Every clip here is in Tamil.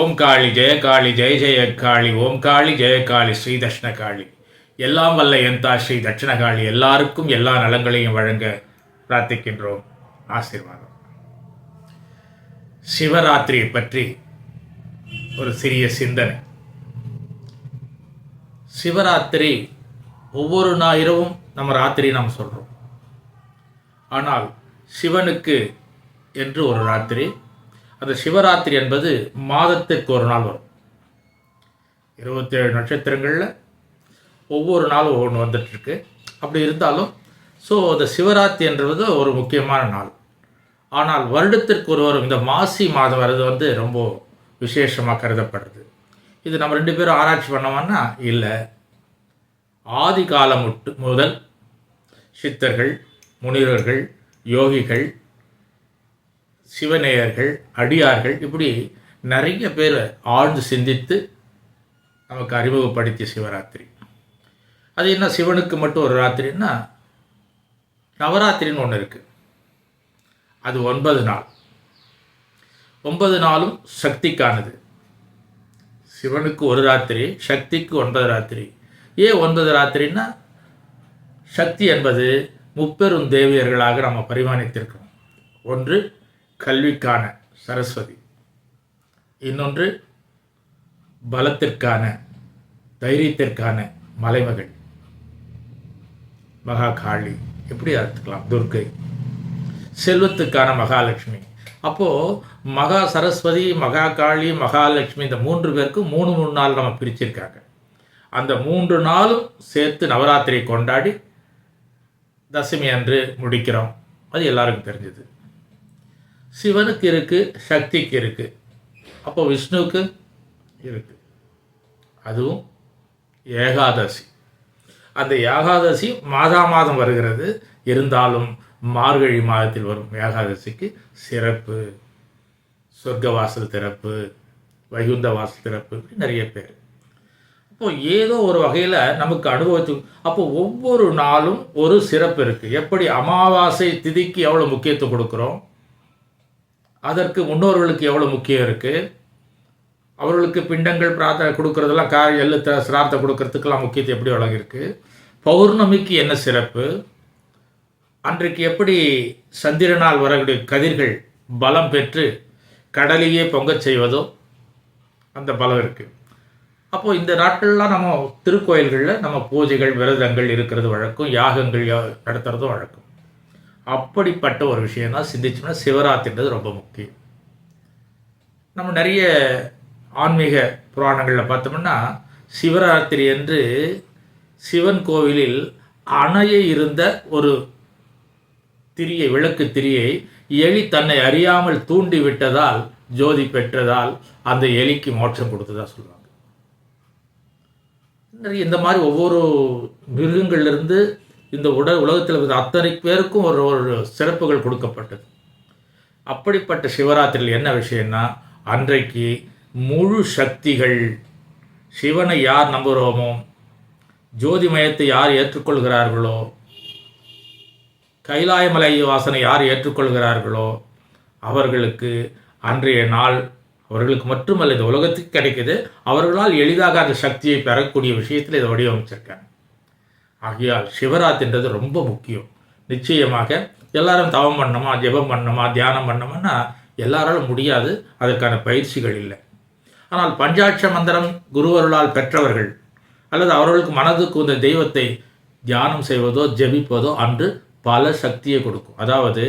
ஓம் காளி ஜெய காளி ஜெய ஜெய காளி ஓம் காளி ஜெய காளி ஸ்ரீ தட்சிண காளி. எல்லாம் வல்ல எந்தா ஸ்ரீ தட்சிண காளி. எல்லாருக்கும் எல்லா நலங்களையும் வழங்க பிரார்த்திக்கின்றோம். ஆசீர்வாதம். சிவராத்திரியை பற்றி ஒரு சிறிய சிந்தனை. சிவராத்திரி ஒவ்வொரு நா இரவும் நம்ம ராத்திரி நாம் சொல்கிறோம் ஆனால் சிவனுக்கு என்று ஒரு ராத்திரி அந்த சிவராத்திரி என்பது மாதத்திற்கு ஒரு நாள் வரும். இருபத்தேழு நட்சத்திரங்களில் ஒவ்வொரு நாளும் ஒவ்வொன்று வந்துட்டுருக்கு. அப்படி இருந்தாலும் ஸோ அந்த சிவராத்திரி என்றது ஒரு முக்கியமான நாள். ஆனால் வருடத்திற்கு ஒரு வரும் இந்த மாசி மாதம் வர்றது வந்து ரொம்ப விசேஷமாக கருதப்படுறது இது நம்ம ரெண்டு பேரும் ஆராய்ச்சி பண்ணோம்னா இல்லை. ஆதி காலம் முட்டு முதல் சித்தர்கள் முனிவர்கள் யோகிகள் சிவநேயர்கள் அடியார்கள் இப்படி நிறைய பேர் ஆழ்ந்து சிந்தித்து நமக்கு அறிமுகப்படுத்திய சிவராத்திரி. அது என்ன சிவனுக்கு மட்டும் ஒரு ராத்திரின்னா நவராத்திரின்னு ஒன்று இருக்குது அது ஒன்பது நாள். ஒன்பது நாளும் சக்திக்கானது. சிவனுக்கு ஒரு ராத்திரி சக்திக்கு ஒன்பது ராத்திரி. ஏன் ஒன்பது ராத்திரின்னா சக்தி என்பது முப்பெரும் தேவியர்களாக நம்ம பரிமாணித்திருக்கிறோம். ஒன்று கல்விக்கான சரஸ்வதி. இன்னொன்று பலத்திற்கான தைரியத்திற்கான மலைமகள். மகா காளி. எப்படி அர்த்துக்கலாம் துர்க்கை. செல்வத்துக்கான மகாலட்சுமி. அப்போது மகா சரஸ்வதி மகா காளி மகாலட்சுமி இந்த மூன்று பேருக்கும் மூணு மூணு நாள் நம்ம பிரிச்சிருக்காங்க. அந்த மூன்று நாளும் சேர்த்து நவராத்திரி கொண்டாடி தசமி அன்று முடிக்கிறோம். அது எல்லாருக்கும் தெரிஞ்சது. சிவனுக்கு இருக்குது சக்திக்கு இருக்குது அப்போ விஷ்ணுவுக்கு இருக்குது அதுவும் ஏகாதசி. அந்த ஏகாதசி மாதா மாதம் வருகிறது. இருந்தாலும் மார்கழி மாதத்தில் வரும் ஏகாதசிக்கு சிறப்பு. சொர்க்க வாசல் திறப்பு வைகுந்த வாசல் திறப்பு நிறைய பேர். அப்போ ஏதோ ஒரு வகையில் நமக்கு அனுபவத்து அப்போ ஒவ்வொரு நாளும் ஒரு சிறப்பு இருக்குது எப்படி அமாவாசை திதிக்கு எவ்வளோ முக்கியத்துவம் கொடுக்குறோம்? அதற்கு முன்னோர்களுக்கு எவ்வளோ முக்கியம் இருக்குது அவர்களுக்கு பிண்டங்கள் பிரார்த்தனை கொடுக்கறதெல்லாம் கா எள்ளு த சிரார்த்தம் கொடுக்கறதுக்கெல்லாம் முக்கியத்தை எப்படி வழங்கியிருக்கு? பௌர்ணமிக்கு என்ன சிறப்பு? அன்றைக்கு எப்படி சந்திரனால் வரக்கூடிய கதிர்கள் பலம் பெற்று கடலையே பொங்கச் செய்வதோ அந்த பலம் இருக்குது அப்போது இந்த நாட்கள்லாம் நம்ம திருக்கோயில்களில் நம்ம பூஜைகள் விரதங்கள் இருக்கிறது வழக்கம் யாகங்கள் யா- வழக்கம். அப்படிப்பட்ட ஒரு விஷயம் தான் சிந்திச்சோம்னா சிவராத்திரின்றது ரொம்ப முக்கியம். நம்ம நிறைய ஆன்மீக புராணங்களில் பார்த்தோம்னா சிவராத்திரி என்று சிவன் கோவிலில் அணைய இருந்த ஒரு திரியை விளக்கு திரியை எலி தன்னை அறியாமல் தூண்டி விட்டதால் ஜோதி பெற்றதால் அந்த எலிக்கு மோட்சம் கொடுத்ததா சொல்லுவாங்க நிறைய இந்த மாதிரி ஒவ்வொரு மிருகங்கள்லேருந்து இந்த உடல் உலகத்தில் அத்தனை பேருக்கும் ஒரு ஒரு சிறப்புகள் கொடுக்கப்பட்டது. அப்படிப்பட்ட சிவராத்திரியில் என்ன விஷயம்னா அன்றைக்கு முழு சக்திகள் சிவனை யார் நம்புகிறோமோ ஜோதிமயத்தை யார் ஏற்றுக்கொள்கிறார்களோ கைலாயமலை வாசனை யார் ஏற்றுக்கொள்கிறார்களோ அவர்களுக்கு அன்றைய நாள் அவர்களுக்கு மட்டுமல்ல இந்த உலகத்துக்கு கிடைக்குது. அவர்களால் எளிதாக அந்த சக்தியை பெறக்கூடிய விஷயத்தில் இதை வடிவமைச்சிருக்காங்க. ஆகையால் சிவராத்திரின்றது ரொம்ப முக்கியம். நிச்சயமாக எல்லாரும் தவம் பண்ணணுமா ஜெபம் பண்ணணுமா தியானம் பண்ணணும்னா எல்லாராலும் முடியாது அதற்கான பயிற்சிகள் இல்லை. ஆனால் பஞ்சாட்ச மந்திரம் குருவருளால் பெற்றவர்கள் அல்லது அவர்களுக்கு மனதுக்கு இந்த தெய்வத்தை தியானம் செய்வதோ ஜெபிப்பதோ அன்று பல சக்தியை கொடுக்கும். அதாவது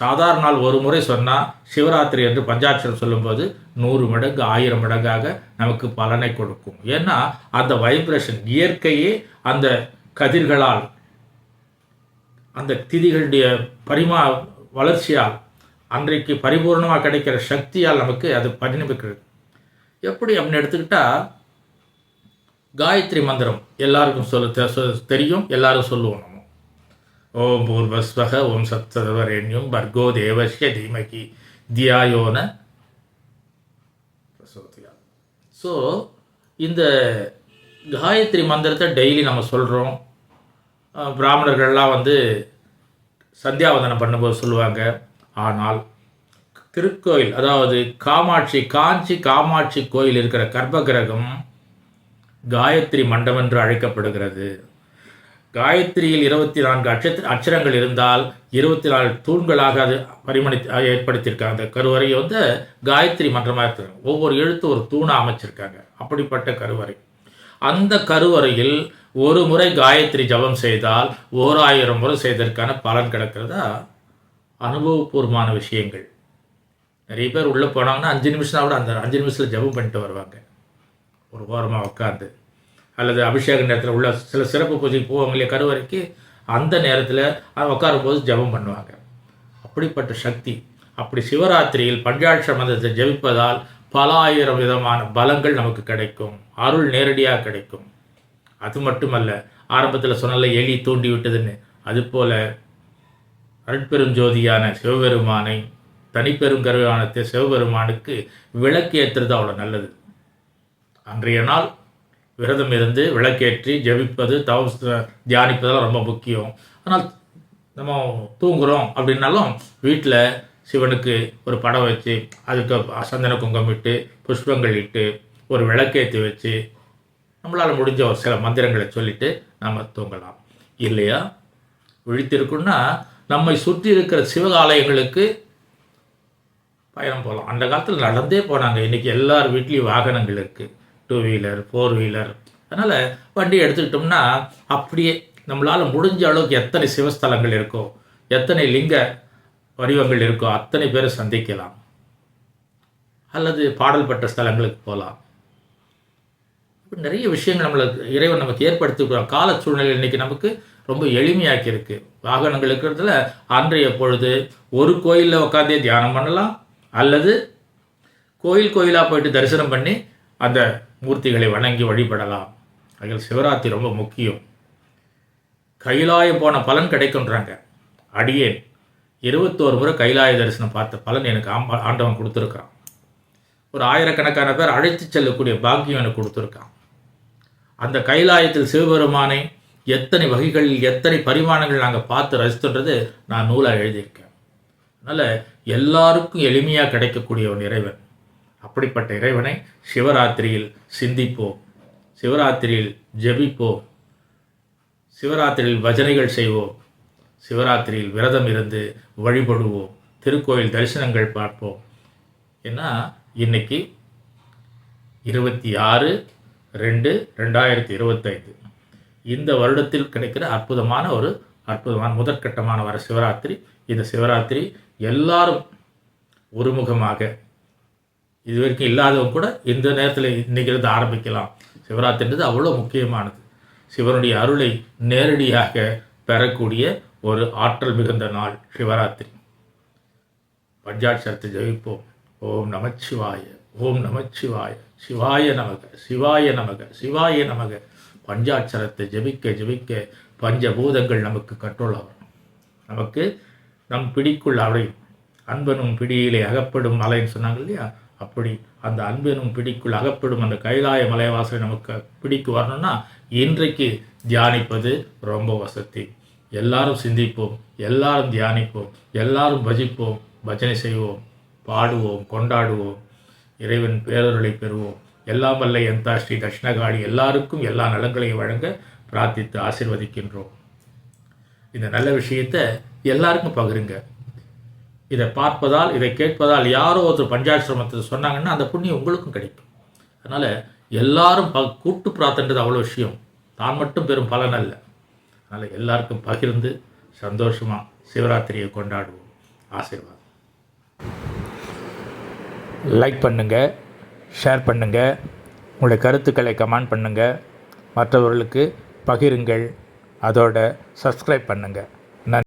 சாதாரண நாள் ஒரு முறை சொன்னால் சிவராத்திரி என்று பஞ்சாட்சரம் சொல்லும்போது நூறு மடங்கு ஆயிரம் மடங்காக நமக்கு பலனை கொடுக்கும். ஏன்னா அந்த வைப்ரேஷன் இயற்கையே அந்த கதிர்களால் அந்த திதிகளுடைய பரிமா வளர்ச்சியால் அன்றைக்கு பரிபூர்ணமாக கிடைக்கிற சக்தியால் நமக்கு அது பரிணமிக்கிறது. எப்படி அப்படின்னு எடுத்துக்கிட்டால் காயத்ரி மந்திரம் எல்லாருக்கும் சொல்ல தெரியும் எல்லாரும் சொல்லுவோம் நம்ம. ஓம் பூர்வஸ்வக ஓம் சத்சதவரேண்யம் பர்கோ தேவஸ்ய தீமகி தியாயோன. பிரசோதியா ஸோ இந்த காயத்ரி மந்திரத்தை டெய்லி நம்ம சொல்கிறோம் பிராமணர்கள்லாம் வந்து சந்தியாவந்தனம் பண்ணும்போது சொல்லுவாங்க. ஆனால் திருக்கோயில் அதாவது காமாட்சி காஞ்சி காமாட்சி கோயில் இருக்கிற கர்ப்பகிரகம் காயத்ரி மண்டபம் என்று அழைக்கப்படுகிறது. காயத்ரியில் இருபத்தி நான்கு அட்ச அச்சரங்கள் இருந்தால் இருபத்தி நாலு தூண்களாக அது பரிமணி ஏற்படுத்தியிருக்காங்க. அந்த கருவறையை வந்து காயத்ரி மன்றமாக இருக்கிறாங்க. ஒவ்வொரு எழுத்து ஒரு தூணாக அமைச்சிருக்காங்க. அப்படிப்பட்ட கருவறை. அந்த கருவறையில் ஒரு முறை காயத்ரி ஜபம் செய்தால் ஓர் ஆயிரம் முறை செய்ததற்கான பலன் கிடக்கிறதா? அனுபவபூர்வமான விஷயங்கள். நிறைய பேர் உள்ளே போனாங்கன்னா அஞ்சு நிமிஷம் கூட அந்த அஞ்சு நிமிஷத்தில் ஜபம் பண்ணிட்டு வருவாங்க. ஒரு ஓரமாக உட்காந்து அல்லது அபிஷேக நேரத்தில் உள்ள சில சிறப்பு பூஜைக்கு போவாங்க இல்லையா கருவறைக்கு? அந்த நேரத்தில் உட்காரும் போது ஜெபம் பண்ணுவாங்க. அப்படிப்பட்ட சக்தி. அப்படி சிவராத்திரியில் பஞ்சாட்ச மந்திரத்தை ஜெபிப்பதால் பல ஆயிரம் விதமான பலங்கள் நமக்கு கிடைக்கும். அருள் நேரடியாக கிடைக்கும். அது மட்டுமல்ல ஆரம்பத்தில் சொன்னல எலி தூண்டி விட்டதுன்னு அதுபோல அருட்பெருஞ்சோதியான சிவபெருமானை தனிப்பெரும் தி- சிவபெருமானுக்கு விளக்கு ஏற்றுறது அவ்வளோ நல்லது. அன்றைய நாள் விரதம் இருந்து விளக்கேற்றி ஜெபிப்பது தவ தியானிப்பதெல்லாம் ரொம்ப முக்கியம். ஆனால் நம்ம தூங்குகிறோம் அப்படின்னாலும் வீட்டில் சிவனுக்கு ஒரு படம் வச்சு அதுக்கு சந்தன குங்கம் இட்டு புஷ்பங்கள் இட்டு ஒரு விளக்கேற்றி வச்சு நம்மளால் முடிஞ்ச ஒரு சில மந்திரங்களை சொல்லிட்டு நம்ம தூங்கலாம். இல்லையா? விழித்திருக்குன்னா நம்மை சுற்றி இருக்கிற சிவகாலயங்களுக்கு பயணம் போகலாம் அந்த காலத்தில் நடந்தே போனாங்க. இன்றைக்கி எல்லார் வீட்லேயும் வாகனங்கள் இருக்குது டூ வீலர் ஃபோர் வீலர் அதனால் வண்டி எடுத்துக்கிட்டோம்னா அப்படியே நம்மளால் முடிஞ்ச அளவுக்கு எத்தனை சிவஸ்தலங்கள் இருக்கோ எத்தனை லிங்க வடிவங்கள் இருக்கோ அத்தனை பேரை சந்திக்கலாம். அல்லது பாடல் பெற்ற ஸ்தலங்களுக்கு போகலாம் நிறைய விஷயங்கள் நம்மளுக்கு இறைவன் நமக்கு ஏற்படுத்திக்கிறோம் கால சூழ்நிலை இன்னைக்கு நமக்கு ரொம்ப எளிமையாக்கி இருக்கு. வாகனங்கள் இருக்கிறதுல அன்றைய பொழுது ஒரு கோயிலில் உட்காந்தே தியானம் பண்ணலாம். அல்லது கோயில் கோயிலாக போயிட்டு தரிசனம் பண்ணி அந்த மூர்த்திகளை வணங்கி வழிபடலாம். அதில் சிவராத்திரி ரொம்ப முக்கியம். கைலாயம் போன பலன் கிடைக்குன்றாங்க அடியேன். இருபத்தோரு முறை கைலாய தரிசனம் பார்த்த பலன் எனக்கு ஆம்ப ஆண்டவன் கொடுத்துருக்கான் ஒரு ஆயிரக்கணக்கான பேர் அழைத்து செல்லக்கூடிய பாக்கியம் எனக்கு கொடுத்துருக்கான். அந்த கைலாயத்தில் சிவபெருமானை எத்தனை வகைகளில் எத்தனை பரிமாணங்கள் நாங்கள் பார்த்து ரசித்துன்றது நான் நூலாக எழுதியிருக்கேன். அதனால் எல்லாருக்கும் எளிமையாக கிடைக்கக்கூடிய ஒரு இறைவன். அப்படிப்பட்ட இறைவனை சிவராத்திரியில் சிந்திப்போம். சிவராத்திரியில் ஜெபிப்போம். சிவராத்திரியில் பஜனைகள் செய்வோம். சிவராத்திரியில் விரதம் இருந்து வழிபடுவோம். திருக்கோயில் தரிசனங்கள் பார்ப்போம். ஏன்னா இன்னைக்கு இருபத்தி ஆறு ரெண்டு ரெண்டாயிரத்தி இருபத்தைந்து. இந்த வருடத்தில் கிடைக்கிற அற்புதமான ஒரு அற்புதமான முதற்கட்டமான வர சிவராத்திரி. இந்த சிவராத்திரி எல்லாரும் ஒருமுகமாக இது வரைக்கும் இல்லாதவங்க கூட இந்த நேரத்தில் இன்னைக்கு இருந்து ஆரம்பிக்கலாம். சிவராத்திரின்றது அவ்வளோ முக்கியமானது. சிவனுடைய அருளை நேரடியாக பெறக்கூடிய ஒரு ஆற்றல் மிகுந்த நாள் சிவராத்திரி. பஞ்சாட்சரத்தை ஜெயிப்போம் ஓம் நமச்சிவாய ஓம் நமச்சிவாய. சிவாய நமக சிவாய நமக சிவாய நமக. பஞ்சாட்சரத்தை ஜெபிக்க ஜெபிக்க பஞ்சபூதங்கள் நமக்கு கண்ட்ரோல் நமக்கு நம் பிடிக்குள் அடையும் அன்பனும் பிடியிலே அகப்படும் மலைன்னு சொன்னாங்க இல்லையா? அப்படி அந்த அன்பனும் பிடிக்குள் அகப்படும் அந்த கைலாய மலைவாசலை நமக்கு பிடிக்கு வரணும்னா இன்றைக்கு தியானிப்பது ரொம்ப வசதி. எல்லாரும் சிந்திப்போம் எல்லாரும் தியானிப்போம் எல்லாரும் பஜிப்போம் பஜனை செய்வோம் பாடுவோம் கொண்டாடுவோம் இறைவன் பேரருளை பெறுவோம். எல்லாம் வல்ல எந்தா ஸ்ரீ தட்சிணகாளி எல்லாருக்கும் எல்லா நலங்களையும் வழங்க பிரார்த்தித்து ஆசிர்வதிக்கின்றோம். இந்த நல்ல விஷயத்தை எல்லாருக்கும் பகிருங்க. இதை பார்ப்பதால் இதை கேட்பதால் யாரோ ஒருத்தர் பஞ்சாசிரமத்தை சொன்னாங்கன்னா அந்த புண்ணியம் உங்களுக்கும் கிடைக்கும். அதனால் எல்லாரும் ப கூட்டு பிரார்த்தன்றது அவ்வளோ விஷயம். தான் மட்டும் பெரும் பலன் அல்ல. அதனால் எல்லாருக்கும் பகிர்ந்து சந்தோஷமாக சிவராத்திரியை கொண்டாடுவோம். ஆசீர்வாதம். லைக் பண்ணுங்கள் ஷேர் பண்ணுங்கள் உங்களுடைய கருத்துக்களை கமெண்ட் பண்ணுங்கள் மற்றவர்களுக்கு பகிருங்கள் அதோட சப்ஸ்கிரைப் பண்ணுங்கள்